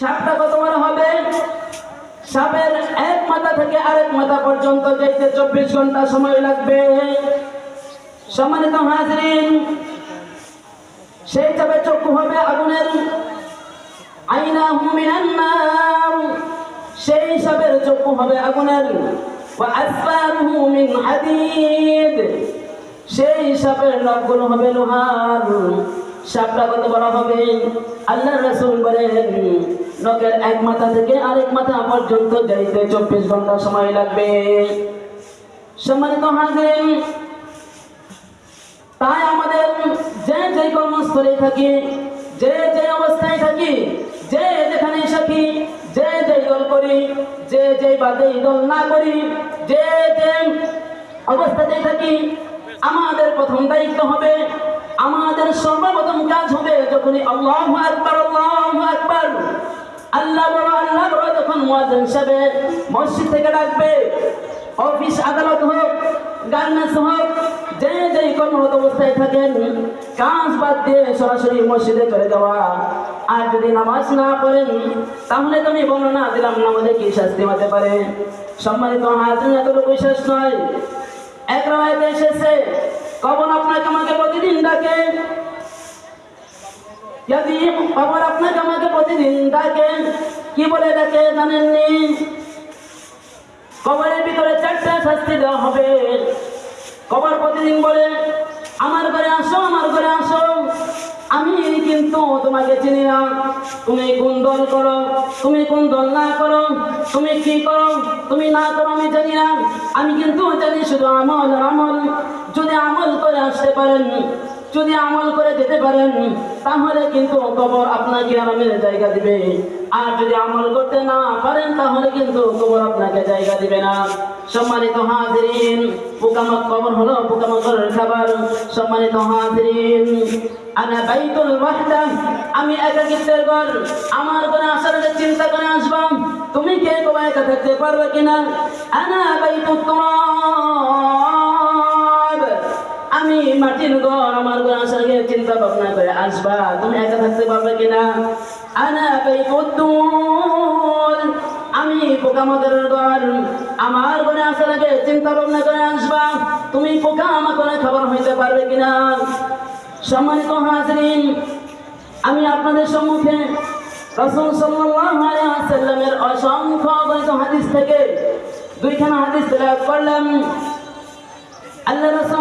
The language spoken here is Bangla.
সাপটা কত বড় হবে? সাপের এক মাথা থেকে আরেক মাথা পর্যন্ত যেতে চব্বিশ ঘণ্টা সময় লাগবে। সম্মানিত হাজরিন, সেই সাপের চক্ষু হবে আগুনের। আইনা হুমিনান সেই সাপের চক্ষু হবে আগুনের। মিন সেই সাপের নখগুলো হবে লোহার। সাপটা কত বড় হবে। আল্লাহ রাসূল বলেন নখের এক মাথা থেকে আরেক মাথা পর্যন্ত যাইতে চব্বিশ ঘণ্টা সময় লাগবে। সম্মানিত হাজির, তাই আমাদের যে যে কর্মস্থলে থাকি, যে যে অবস্থায় থাকি, যে যেখানে থাকি, যে যে দল করি, যে যে বাদে দল না করি, যে যে অবস্থাতে থাকি, আমাদের প্রথম দায়িত্ব হবে আমাদের সর্বপ্রথম কাজ হবে যখনই আল্লাহ আকবার আল্লাহ আকবার, আল্লাহ বড় আল্লাহ বড় যখন মুয়াজ্জিন হিসাবে মসজিদ থেকে ডাকবে, অফিস আদালত হোক, গার্মেন্টস হোক, যে যে কর্মরত অবস্থায় থাকেন, কাজ বাদ দিয়ে সরাসরি মসজিদে চলে যাওয়া। আর যদি নামাজ না পড়েন, তাহলে তুমি বলো না দিলাম নামাজে কি শাস্তি হতে পারে? সম্মানিত হাজির এতটুকু শেষ নয়। এক রায়তে এসেছে কখন আপনাকে আমাকে প্রতিদিন ডাকে যদি কবর আপনাকে আমাকে প্রতিদিন ডাকে কি বলে ডাকে জানেননি? কবরের ভিতরে চারটা শাস্তি দেওয়া হবে। কবর প্রতিদিন বলে, আমার ঘরে আসো, আমার ঘরে আসো। আমি কিন্তু তোমাকে চিনি না। তুমি কোন দল করো, তুমি কোন দল না করো। তুমি কি করো, তুমি না করো, আমি জানি না। আমি কিন্তু জানি শুধু আমল আমল। যদি আমল করে আসতে পারেন যদি আমল করে যেতে পারেন, তাহলে কিন্তু কবর আপনাকে আরামের জায়গা দিবে। আর যদি আমল করতে না পারেন, তাহলে কিন্তু কবর আপনাকে জায়গা দিবে না। সম্মানিত হাজিরিন পোকামাক কবর হলো পোকামাকড়ের খাবার। সম্মানিত হাজিরিন, আনা বাইতুল ওয়াহদা, আমি ঘর, আমার ঘরে আসার চিন্তা করে আসবাম তুমি কে কবা একা থাকতে পারবে কিনা? আনা আমি মাটির ঘর, আমার ঘর আসার আগে চিন্তা ভাবনা করে আসবা, তুমি একা থাকতে পারবে কিনা? আনা বাইতুদ্দুল আমি পোকামাকড়ের ঘর, আমার ঘরে আসার আগে চিন্তা ভাবনা করে আসবা, তুমি পোকা আমাকে খাবার হইতে পারবে কিনা? সম্মানিত হাজরিন, আমি আপনাদের সম্মুখে রসুল সাল্লাল্লাহু আলাইহি ওয়াসাল্লামের অসংখ্য অগণিত হাদিস থেকে দুইখানা হাদিস তেলাওয়াত করলাম। আল্লাহ রাসূল